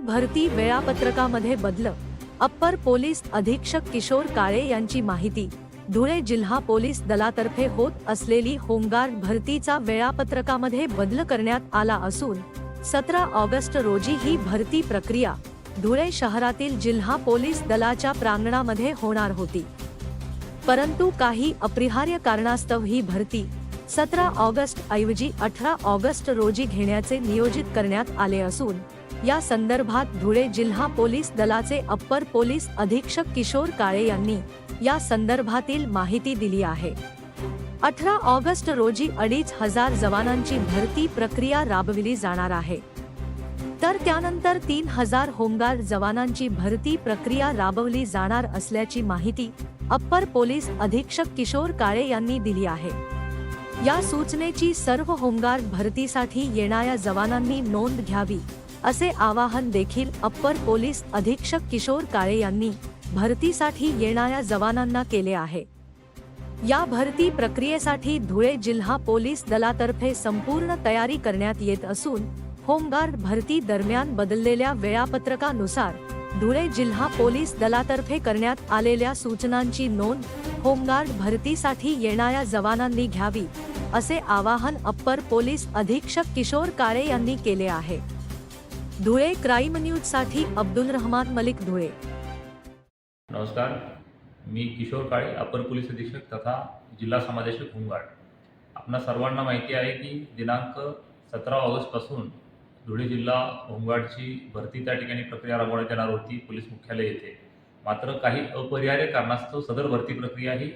भरती वेळापत्रकामध्ये बदल. Upper police अधीक्षक किशोर काळे यांची माहिती. धुळे जिल्हा पोलीस दलातर्फे होत असलेली होमगार्ड भरतीचा वेळापत्रकामध्ये बदल करण्यात आला असून सतरा ऑगस्ट रोजी ही भरती प्रक्रिया धुळे शहरातील जिल्हा पोलीस दलाच्या प्रांगणामध्ये होणार होती. परंतु काही अपरिहार्य कारणास्तव ही भरती सतरा ऑगस्ट ऐवजी अठरा ऑगस्ट रोजी घेण्याचे नियोजित करण्यात आले असून या संदर्भात धुळे जिल्हा पोलीस दलाचे अप्पर पोलीस अधीक्षक किशोर काळे यांनी या संदर्भातील माहिती दिली आहे. अठरा ऑगस्ट रोजी अडीच हजार जवानांची भरती प्रक्रिया राबविली जाणार आहे. तर त्यानंतर तीन हजार होमगार्ड जवानांची भरती प्रक्रिया राबवली जाणार असल्याची माहिती अप्पर पोलीस अधीक्षक किशोर काळे यांनी दिली आहे. या सूचनेची सर्व होमगार्ड भरतीसाठी येणाऱ्या जवानांनी नोंद घ्यावी. असे आवाहन देखील अप्पर पोलीस अधीक्षक किशोर काळे यांनी भरतीसाठी येणाऱ्या जवानांना केले आहे. या भरती प्रक्रियेसाठी धुळे जिल्हा पोलीस दलातर्फे संपूर्ण तयारी करण्यात येत असून होमगार्ड भरती दरम्यान बदललेल्या वेळापत्रकानुसार धुळे जिल्हा पोलीस दलातर्फे करण्यात आलेल्या सूचनांची नोंद होमगार्ड भरतीसाठी येणाऱ्या जवानांनी घ्यावी असे आवाहन अप्पर पोलीस अधीक्षक किशोर काळे यांनी केले आहे. धुळे क्राईम न्यूजसाठी अब्दुल रहमान मलिक धुळे. नमस्कार. मी किशोर काळे अपर पोलीस अधीक्षक तथा जिल्हा समादेशक होमगार्ड. आपणा सर्वांना माहिती आहे की दिनांक सतरा ऑगस्टपासून धुळे जिल्हा होमगार्डची भरती त्या ठिकाणी प्रक्रिया राबवण्यात येणार होती पोलीस मुख्यालय येथे. मात्र काही अपरिहार्य कारणास्तव सदर भरती प्रक्रिया ही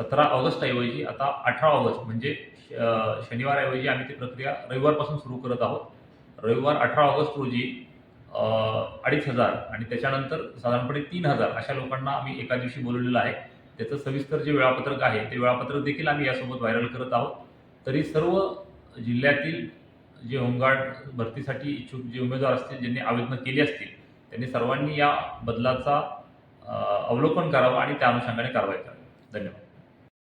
सतरा ऑगस्टऐवजी आता अठरा ऑगस्ट म्हणजे श- शनिवारऐवजी आम्ही ती प्रक्रिया रविवारपासून सुरू करत आहोत. रविवार अठरा ऑगस्ट रोजी अडीच हजार आणि त्याच्यानंतर साधारणपणे तीन हजार अशा लोकांना आम्ही एका दिवशी बोलवलेलं आहे. त्याचं सविस्तर जे वेळापत्रक आहे ते वेळापत्रक देखील आम्ही यासोबत व्हायरल करत आहोत. तरी सर्व जिल्ह्यातील जे होमगार्ड भरतीसाठी इच्छुक जे उमेदवार असतील ज्यांनी आवेदनं केली असतील त्यांनी सर्वांनी या बदलाचा अवलोकन करावं आणि त्या अनुषंगाने कारवाई करावी. धन्यवाद.